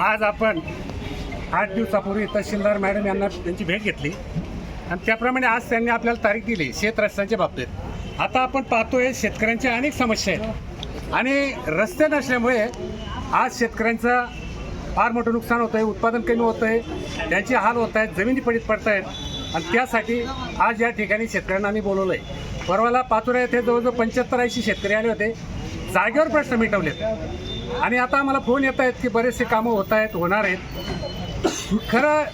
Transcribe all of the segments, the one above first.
आज आपण आठ दिवसापूर्वी तहसीलदार मॅडम यांना त्यांची भेट घेतली. आणि त्याप्रमाणे आज त्यांनी आपल्याला तारीख दिली शेतरस्त्यांच्या बाबतीत. आता आपण पाहतोय शेतकऱ्यांच्या अनेक समस्या आहेत. आणि रस्ते नसल्यामुळे आज शेतकऱ्यांचं फार मोठं नुकसान होतं आहे उत्पादन कमी होतं आहे त्यांचे हाल होत आहेत जमिनी पडीत पडत आहेत आणि त्यासाठी आज या ठिकाणी शेतकऱ्यांना आम्ही बोलवलं आहे परवाला पाचोरा येथे जवळजवळ पंच्याहत्तर ऐंशी शेतकरी आले होते. जागेवर प्रश्न मिटवलेत. आणि आता आम्हाला फोन येत आहेत की बरेचसे कामं होत आहेत होणार आहेत. खरं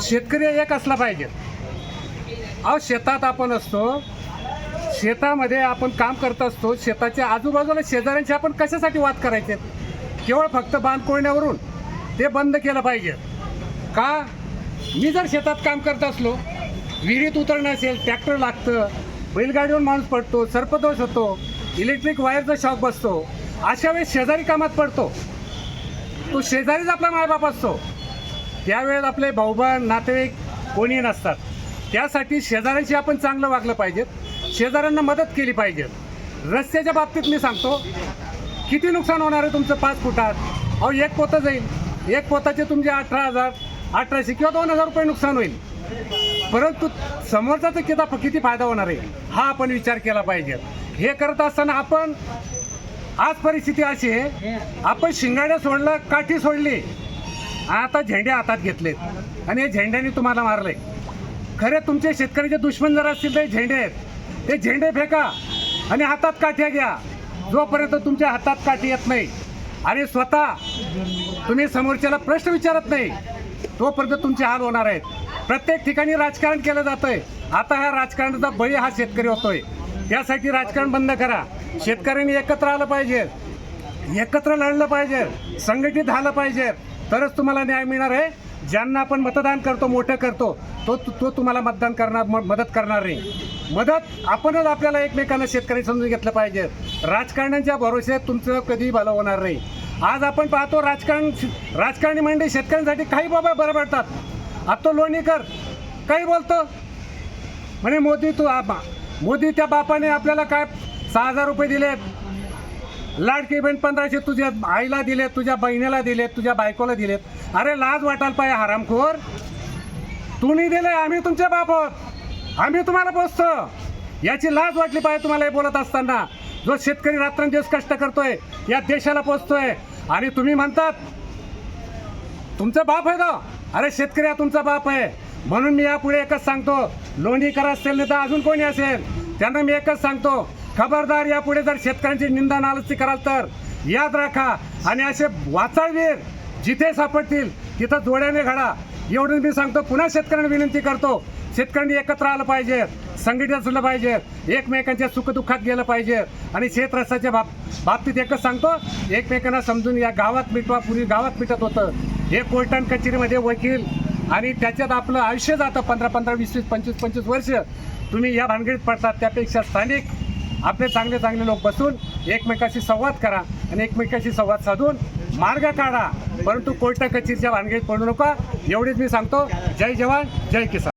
शेतकरी एक असला पाहिजे. अहो शेतात आपण असतो. शेतामध्ये आपण काम करत असतो. शेताच्या आजूबाजूला शेजाऱ्यांशी आपण कशासाठी वाद करायचे? केवळ फक्त बांध कोळण्यावरून ते बंद केलं पाहिजे. का? मी जर शेतात काम करत असलो विहिरीत उतरणं असेल ट्रॅक्टर लागतं बैलगाडीवर माणूस पडतो सर्पदोष होतो इलेक्ट्रिक वायरचा शॉक बसतो अशा वेळेस शेजारी कामात पडतो. तो शेजारीच आपला मायबाप असतो. त्यावेळेस आपले भाऊबंद नातेवाईक कोणी नसतात. त्यासाठी शेजाऱ्यांशी आपण चांगलं वागलं पाहिजेत. शेजाऱ्यांना मदत केली पाहिजे रस्त्याच्या बाबतीत मी सांगतो किती नुकसान होणार आहे तुमचं पाच फुटात? अहो एक पोतं जाईल. एक पोताचे तुमचे अठरा हजार अठराशे किंवा दोन हजार रुपये नुकसान होईल. परंतु समोरचा तर किती किती फायदा होणार आहे? हा आपण विचार केला पाहिजे हे करत असताना आपण आज परिस्थिती अशी आहे आपण शिंगाड्या सोडलं काठी सोडली. आता झेंडे हातात घेतलेत. आणि या झेंड्याने तुम्हाला मारले खरे तुमचे शेतकऱ्याचे दुश्मन जर असतील ते झेंडे आहेत. ते झेंडे फेका आणि हातात काठ्या घ्या. जोपर्यंत तुमच्या हातात काठी येत नाही आणि स्वतः तुम्ही समोरच्याला प्रश्न विचारत नाही तोपर्यंत तुमचे हाल होणार आहेत. प्रत्येक ठिकाणी राजकारण केलं जातंय. आता ह्या राजकारणाचा बळी हा शेतकरी होतोय. त्यासाठी राजकारण बंद करा. शेतकऱ्यांनी एकत्र आलं पाहिजे. एकत्र लढलं पाहिजे. संघटित झालं पाहिजे. तरच तुम्हाला न्याय मिळणार आहे. ज्यांना आपण मतदान करतो मोठं करतो तो तो तुम्हाला मतदान करणार म- मदत करणार नाही. मदत आपणच आपल्याला एकमेकांना शेतकरी समजून घेतलं पाहिजे. राजकारण्यांच्या भरोश्यात तुमचं कधी भलं होणार नाही. आज आपण पाहतो राजकारण राजकारणी मंडळी शेतकऱ्यांसाठी काही बाबा बरं पडतात आता लोणीकर काही बोलतो. म्हणे मोदी तू मोदी त्या बापाने आपल्याला काय सहा हजार रुपये दिलेत. लाडकी बहीण पंधराशे तुझ्या आईला दिलेत तुझ्या बहिणीला दिलेत तुझ्या बायकोला दिलेत. अरे लाज वाटायला पाहिजे हरामखोर. तुम्ही दिले आम्ही तुमच्या बापत आम्ही तुम्हाला पोचतो याची लाज वाटली पाहिजे तुम्हाला हे बोलत असताना. जो शेतकरी रात्रंदिवस कष्ट करतोय या देशाला पोचतोय. आणि तुम्ही म्हणतात तुमचा बाप आहे का? अरे शेतकरी हा तुमचा बाप आहे. म्हणून मी यापुढे एकच सांगतो लोणीकर असेल नाही तर अजून कोणी असेल? त्यांना मी एकच सांगतो खबरदार यापुढे जर शेतकऱ्यांची निंदा नालस्ती कराल तर. याद राखा आणि असे वाचाळवीर जिथे सापडतील तिथं जोड्याने घडा. एवढं मी सांगतो पुन्हा शेतकऱ्यांना विनंती करतो. शेतकऱ्यांनी एकत्र आलं पाहिजे संघटित असलं पाहिजे एकमेकांच्या सुखदुःखात गेलं पाहिजे आणि शेतरस्त्याच्या बाब बाबतीत एकच सांगतो एकमेकांना समजून या गावात मिटवा पूर्वी गावात मिटत होतं. हे कोर्टान कचेरीमध्ये वकील आणि त्याच्यात आपलं आयुष्य जातं पंधरा पंधरा वीस वीस पंचवीस पंचवीस वर्ष. तुम्ही या भानगडीत पडतात त्यापेक्षा स्थानिक आपले चांगले चांगले लोक बसून एकमेकाशी संवाद करा आणि एकमेकाशी संवाद साधून मार्ग काढा. परंतु कोर्टा कचेरीच्या भानगडीत पडू नका. एवढीच मी सांगतो. जय जवान जय किसान.